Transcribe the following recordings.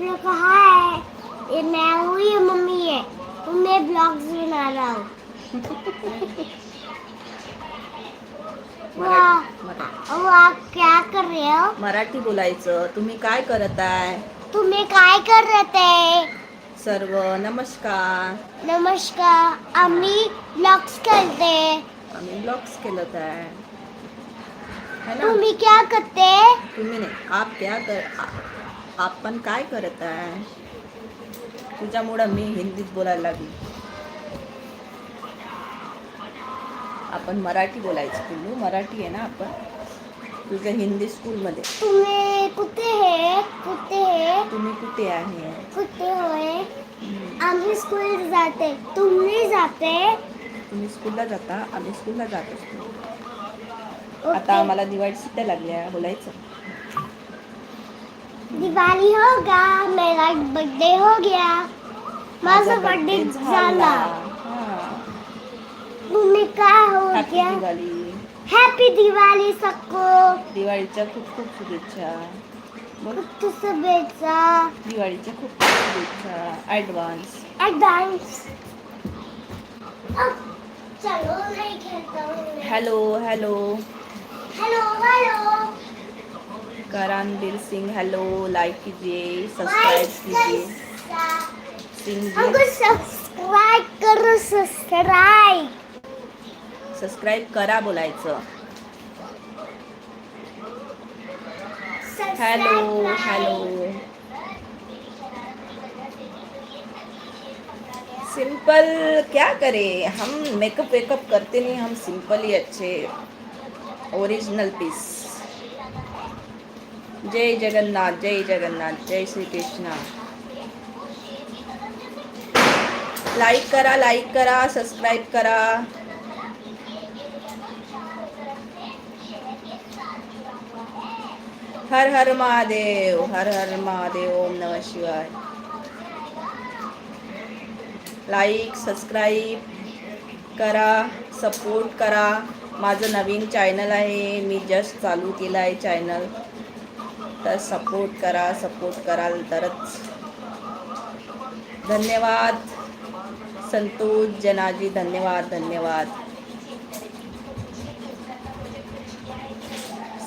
ये मैं हूँ ये मम्मी है। और मैं ब्लॉग्स बना रहा हूँ और आप क्या कर रहे हो? मराठी बोलायचं. तुम्ही काय करत आहे तुम्ही काय करत आहे सर्व नमस्कार. नमस्कार आम्ही ब्लॉग्स करते. आम्ही ब्लॉग्स केलं आहे. है ना? तुम्ही क्या करते? तुम्ही नाही आप क्या कर आपण काय करत आहे? तुझ्यामुळं मी हिंदीत बोलायला लागली. आपण मराठी बोलायचं. पिल्लू मराठी आहे ना आपण? तुझं हिंदी स्कूलमध्ये. तुम्ही कुठे आहे कुठे आहे तुम्ही कुठे आहे? कुठे होय? आम्ही स्कूल जाते. तुम्ही जाते? तुम्ही स्कूलला जाता आम्ही स्कूलला जात असतो. आता आम्हाला दिवाळी सुट्ट्या लागल्या बोलायचं. दिवाळी हो गा मेरा बर्थडे हो गया। माझा बर्थडे झाला। हाँ. हो गया? दिवाळी हॅपी दिवाळी सबको। दिवाळीच्या खूप खूप शुभेच्छा। बघ खूप शुभेच्छा। दिवाळीच्या खूप खूप शुभेच्छा। ॲडव्हान्स ॲडव्हान्स चलो नहीं खेलता हूँ hello hello hello hello Karanveer Singh hello like कीजिए सब्सक्राइब कीजिए। सिंह सब्सक्राइब करो सब्सक्राइब सबस्क्राईब करा बोलायचं। हॅलो हॅलो सिंपल क्या करे? हम मेकअप वेकअप करते नहीं हम सिंपल ही अच्छे ओरिजिनल पीस जय जगन्नाथ जय जगन्नाथ जय श्री कृष्णा लाईक करा लाईक करा सबस्क्राईब करा. हर हर महादेव हर हर महादेव ओम नमः शिवाय. लाईक सबस्क्राईब करा सपोर्ट करा. माझं नवीन चॅनल आहे मी जस्ट चालू केलं आहे चॅनल तर सपोर्ट करा सपोर्ट कराल तरच धन्यवाद, संतोष, जनाजी, धन्यवाद धन्यवाद।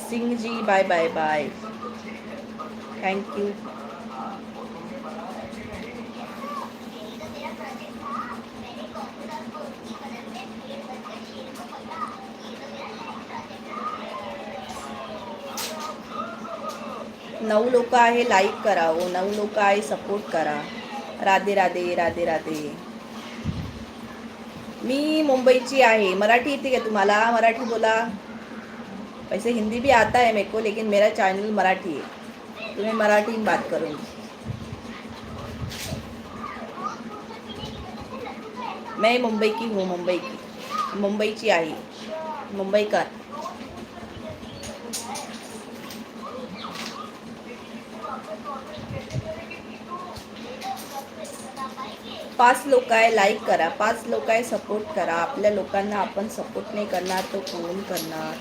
Singh ji bye bye bye thank you नऊ लोक आहे लाईक करा ओ नऊ लोक आहे सपोर्ट करा. राधे राधे राधे राधे. मी मुंबईची आहे. मराठी येते का तुम्हाला? मराठी बोला. वैसे हिंदी भी आता है मेरे को लेकिन मेरा चैनल मराठी है तो मैं मराठी में बात करूँगी मैं मुंबई की हूँ, मुंबई की. मुंबईची आहे. मुंबईकर. पाच लोक आहे लाईक करा. पाच लोक आहे सपोर्ट करा. आपल्या लोकांना आपण सपोर्ट नाही करणार तो कोण करणार?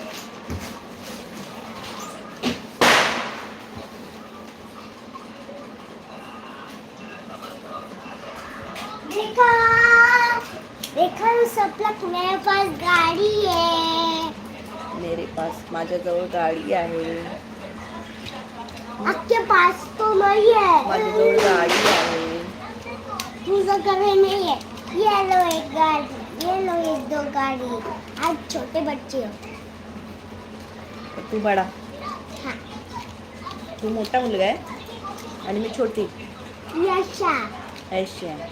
मेरे पास गाड़ी है। मेरे पास माझ्याजवळ गाडी आहे. आपके पास तो नहीं माझ्याजवळ है गाडी आहे. तुझा घर नहीं है। ये लो एक गाड़ी ये लो एक दो गाड़ी। आज छोटे बच्चे हो। तू बडा। हाँ। तू मोठा मुलगा आहे आणि मी छोटी। यशा। ऐशी आहे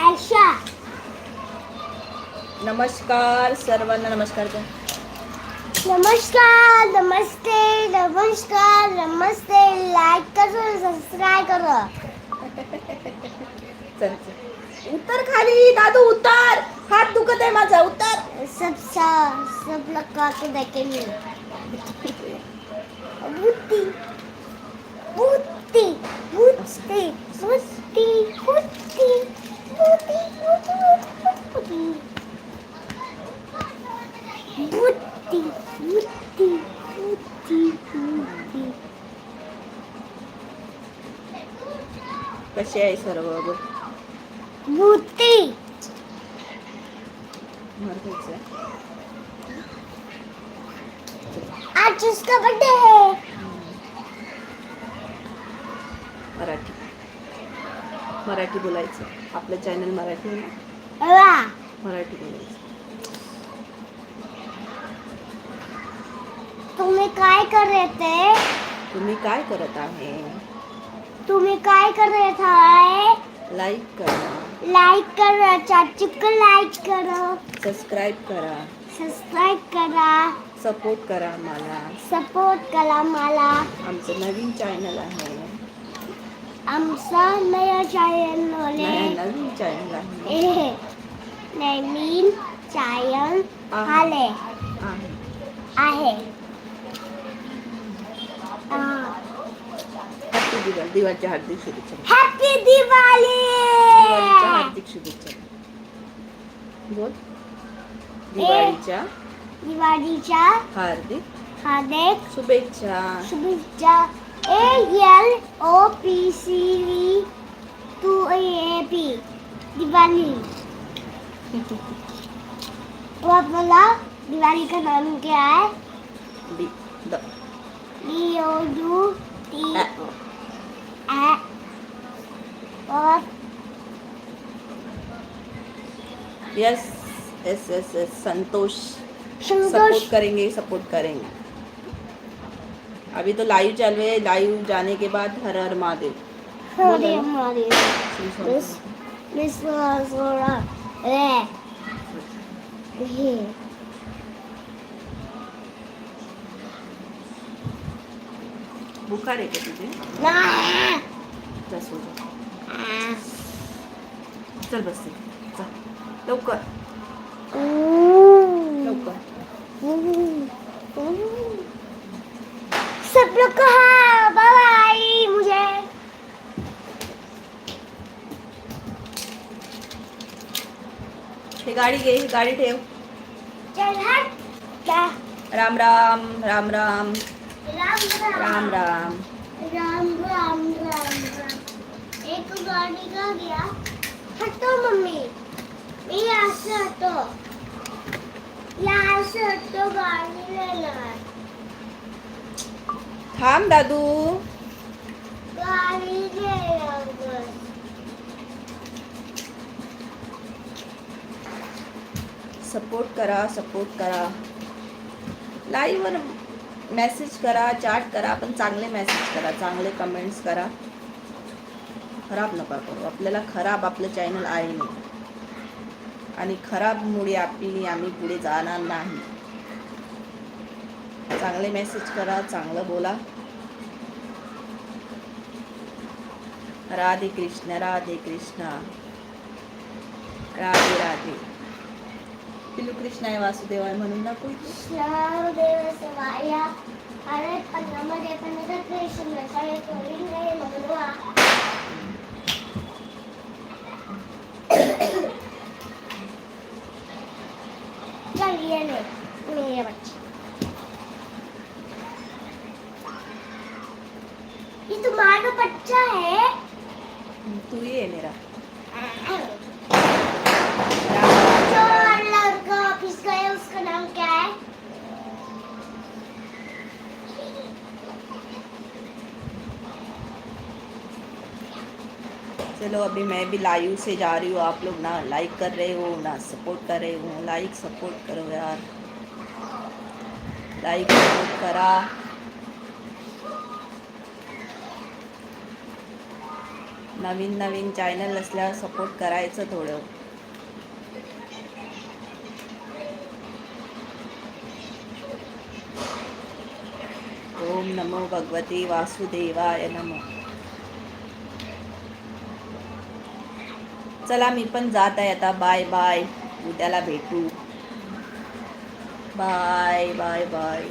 ऐशा नमस्कार सर्वांना नमस्कार कर. नमस्कार नमस्ते नमस्कार नमस्ते। ट्राय कर? उत्तर उतर खाली दादू उत्तर हात दुखत आहे माझा उतर. सब सा सब लोग देखे मी बुत्ती बुत्ती बुत्ती बुत्ती बुत्ती बुत्ती बुत्ती कशी आहे सर्व भूती आज उसका बर्थडे है. मराठी. मराठी बोलायचं. आपलं चॅनल मराठी आहे ना? मराठी बोलायचं. तुम्ही काय करत आहे? तुम्ही काय करत आहे? तुम्ही काय करत आहे? लाईक करा. लाईक करा चाचू को लाईक करा. सबस्क्राईब करा. सबस्क्राईब करा. सपोर्ट करा मला सपोर्ट करा मला आमचं नवीन चॅनल आहे. आमचा नया चॅनल नवीन नवीन चॅनल आहे. नवीन चॅनल आहे. आले. आहे. दिवाळी दिवाळीच्या हार्दिक शुभेच्छा हॅपी दिवाळीच्या हार्दिक शुभेच्छा बोल। दिवाळीच्या दिवाळीच्या हार्दिक हार्दिक शुभेच्छा. शुभेच्छा. A L O P C V two A P Diwali आप बोला दिवाली का नाम क्या है? डी ओ यू टी और yes yes yes yes Santosh. Support करेंगे सपोर्ट करेंगे। अभी तो लाइव चालू है लाइव जाने के बाद हर हर महादेव। हरे श्री स्वामी मिस मिस बुखार आहे का तुझे? बस. चल बस. चल लवकर. लवकर. सब लोग कहा बाय मुझे. हे गाडी घे गाडी ठेव. चल हट. क्या राम राम राम राम. राम राम राम राम राम एक गाड़ी का गया। हटो मम्मी। मैं यहाँ से हटो। यहाँ से हटो गाड़ी है थांब दादू। गाड़ी बस। सपोर्ट करा सपोर्ट करा। लाईव्हवर मेसेज करा चॅट करा पण चांगले मेसेज करा चांगले कमेंट्स करा. खराब नका करू. आपल्याला खराब आपलं चॅनल आहे नाही. आणि खराबमुळे आपली आम्ही पुढे जाणार नाही. चांगले मेसेज करा चांगलं बोला. राधे कृष्ण राधे कृष्ण राधे राधे. पिलू कृष्णाय वासुदेवाय म्हणून दाखव कृष्णदेवसवाया ये तुम्हारा बच्चा. है. तू ही है. मेरा चलो अभी मैं भी लाइव से जा रही हूँ। आप लोग ना लाइक कर रहे हो ना सपोर्ट कर रहे हो। लाइक सपोर्ट करो यार। लाइक सपोर्ट करा। नवीन नवीन चॅनल असल्यावर सपोर्ट करायचं थोडं. ओम नमो भगवती वासुदेवाय नमो. चला मी पण जात आहे आता. बाय बाय उद्याला भेटू. Bye bye bye